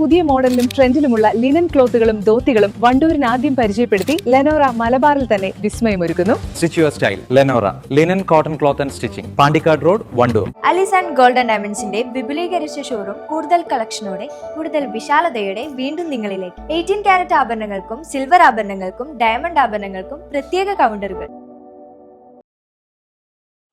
പുതിയ മോഡലിലും ട്രെൻഡിലുമുള്ള ലിനൻ ക്ലോത്തുകളും ധോത്തികളും വണ്ടൂരിന് ആദ്യം പരിചയപ്പെടുത്തി ലെനോറ മലബാറിൽ തന്നെ വിസ്മയമൊരുക്കുന്നു. Stitch your style Lenora linen cotton cloth and stitching Pandikkad road Wandoor Alis and golden ഡയമണ്ട്സിന്റെ വിപുലീകരിച്ച ഷോറൂം കൂടുതൽ കളക്ഷനോടെ കൂടുതൽ വിശാലതയോടെ വീണ്ടും നിങ്ങളിലേക്ക്. എയ്റ്റീൻ ക്യാരറ്റ് ആഭരണങ്ങൾക്കും സിൽവർ ആഭരണങ്ങൾക്കും ഡയമണ്ട് ആഭരണങ്ങൾക്കും പ്രത്യേക കൗണ്ടറുകൾ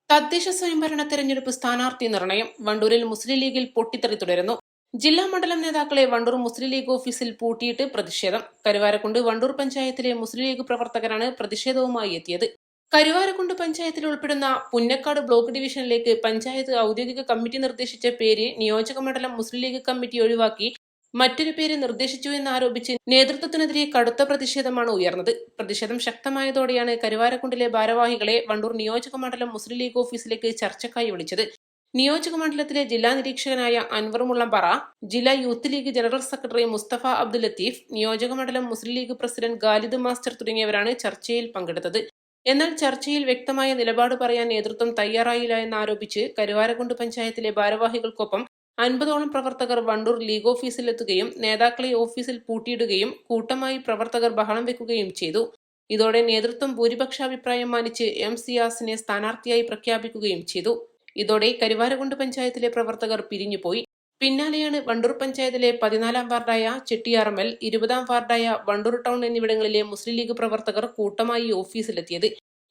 തദ്ദേശ സ്വയംഭരണ തെരഞ്ഞെടുപ്പ് സ്ഥാനാർത്ഥി നിർണയം വണ്ടൂരിൽ മുസ്ലിം ലീഗിൽ പൊട്ടിത്തെറി തുടരുന്നു. ജില്ലാ മണ്ഡലം നേതാക്കളെ വണ്ടൂർ മുസ്ലിം ലീഗ് ഓഫീസിൽ പൂട്ടിയിട്ട് പ്രതിഷേധം. കരുവാരക്കുണ്ട് വണ്ടൂർ പഞ്ചായത്തിലെ മുസ്ലിം ലീഗ് പ്രവർത്തകരാണ് പ്രതിഷേധവുമായി എത്തിയത്. കരുവാരക്കുണ്ട് പഞ്ചായത്തിൽ ഉൾപ്പെടുന്ന പുന്നക്കാട് ബ്ലോക്ക് ഡിവിഷനിലേക്ക് പഞ്ചായത്ത് ഔദ്യോഗിക കമ്മിറ്റി നിർദ്ദേശിച്ച പേര് നിയോജക മണ്ഡലം മുസ്ലിം ലീഗ് കമ്മിറ്റി ഒഴിവാക്കി മറ്റൊരു പേര് നിർദ്ദേശിച്ചു എന്നാരോപിച്ച് നേതൃത്വത്തിനെതിരെ കടുത്ത പ്രതിഷേധമാണ് ഉയർന്നത്. പ്രതിഷേധം ശക്തമായതോടെയാണ് കരുവാരക്കുണ്ടിലെ ഭാരവാഹികളെ വണ്ടൂർ നിയോജക മണ്ഡലം മുസ്ലിം ലീഗ് ഓഫീസിലേക്ക് ചർച്ചക്കായി വിളിച്ചത്. നിയോജക മണ്ഡലത്തിലെ ജില്ലാ നിരീക്ഷകനായ അൻവർ പറ ജില്ലാ youth league general secretary Musthafa Abdul Latheef നിയോജക മണ്ഡലം Muslim league president Khalid master തുടങ്ങിയവരാണ് ചർച്ചയിൽ പങ്കെടുത്തത്. എന്നാൽ ചർച്ചയിൽ വ്യക്തമായ നിലപാട് പറയാൻ നേതൃത്വം തയ്യാറായില്ല എന്നാരോപിച്ച് കരുവാരക്കുണ്ട് പഞ്ചായത്തിലെ ഭാരവാഹികൾക്കൊപ്പം അൻപതോളം പ്രവർത്തകർ വണ്ടൂർ ലീഗ് ഓഫീസിലെത്തുകയും നേതാക്കളെ ഓഫീസിൽ പൂട്ടിയിടുകയും കൂട്ടമായി പ്രവർത്തകർ ബഹളം വെക്കുകയും ചെയ്തു. ഇതോടെ നേതൃത്വം ഭൂരിപക്ഷാഭിപ്രായം മാനിച്ച് എം സിയാസിനെ സ്ഥാനാർത്ഥിയായി പ്രഖ്യാപിക്കുകയും ചെയ്തു. ഇതോടെ കരുവാരകുണ്ട് പഞ്ചായത്തിലെ പ്രവർത്തകർ പിരിഞ്ഞുപോയി. പിന്നാലെയാണ് വണ്ടൂർ പഞ്ചായത്തിലെ പതിനാലാം വാർഡായ ചെട്ടിയാറമ്മൽ ഇരുപതാം വാർഡായ വണ്ടൂർ ടൗൺ എന്നിവിടങ്ങളിലെ മുസ്ലിം ലീഗ് പ്രവർത്തകർ കൂട്ടമായി ഓഫീസിലെത്തിയത്.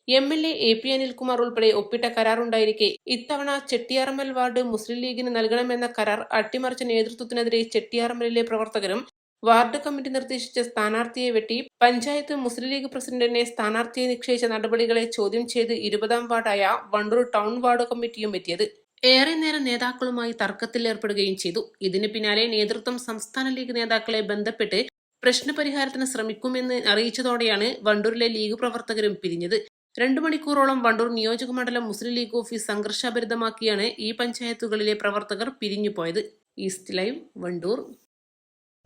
M L A A P Anilkumar ഉൾപ്പെടെ ഒപ്പിട്ട കരാറുണ്ടായിരിക്കെ ഇത്തവണ ചെട്ടിയാറമ്മൽ വാർഡ് മുസ്ലിം ലീഗിന് നൽകണമെന്ന കരാർ അട്ടിമറിച്ച നേതൃത്വത്തിനെതിരെ ചെട്ടിയാറമ്മലിലെ പ്രവർത്തകരും വാർഡ് കമ്മിറ്റി നിർദ്ദേശിച്ച സ്ഥാനാർത്ഥിയെ വെട്ടി പഞ്ചായത്ത് മുസ്ലിം ലീഗ് പ്രസിഡന്റിനെ സ്ഥാനാർത്ഥിയെ നിശ്ചയിച്ച നടപടികളെ ചോദ്യം ചെയ്ത് ഇരുപതാം വാർഡായ വണ്ടൂർ ടൗൺ വാർഡ് കമ്മിറ്റിയും എത്തിയത്. ഏറെ നേരം നേതാക്കളുമായി തർക്കത്തിൽ ഏർപ്പെടുകയും ചെയ്തു. ഇതിന് പിന്നാലെ നേതൃത്വം സംസ്ഥാന ലീഗ് നേതാക്കളെ ബന്ധപ്പെട്ട് പ്രശ്നപരിഹാരത്തിന് ശ്രമിക്കുമെന്ന് അറിയിച്ചതോടെയാണ് വണ്ടൂരിലെ ലീഗ് പ്രവർത്തകരും പിരിഞ്ഞത്. രണ്ടു മണിക്കൂറോളം വണ്ടൂർ നിയോജക മണ്ഡലം മുസ്ലിം ലീഗ് ഓഫീസ് സംഘർഷഭരിതമാക്കിയാണ് ഈ പഞ്ചായത്തുകളിലെ പ്രവർത്തകർ പിരിഞ്ഞുപോയത്. East live Wandoor.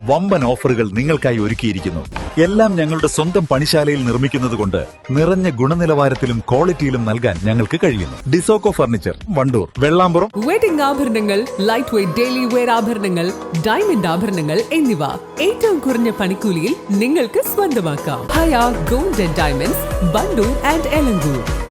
വമ്പൻ ഓഫറുകൾ നിങ്ങൾക്കായി ഒരുക്കിയിരിക്കുന്നു. എല്ലാം ഞങ്ങളുടെ സ്വന്തം പണിശാലയിൽ നിർമ്മിക്കുന്നത് കൊണ്ട് നിറഞ്ഞ ഗുണനിലവാരത്തിലും ക്വാളിറ്റിയിലും നൽകാൻ ഞങ്ങൾക്ക് കഴിയുന്നു. ഡിസോക്കോ ഫർണിച്ചർ വണ്ടൂർ വെള്ളാമ്പുറം. വെഡിംഗ് ആഭരണങ്ങൾ ലൈറ്റ് വെയ്റ്റ് ഡെയിലി വെയർ ആഭരണങ്ങൾ ഡയമണ്ട് ആഭരണങ്ങൾ എന്നിവ ഏറ്റവും കുറഞ്ഞ പണിക്കൂലിയിൽ നിങ്ങൾക്ക് സ്വന്തമാക്കാം. Haya gold and diamonds Wandoor and Elankur.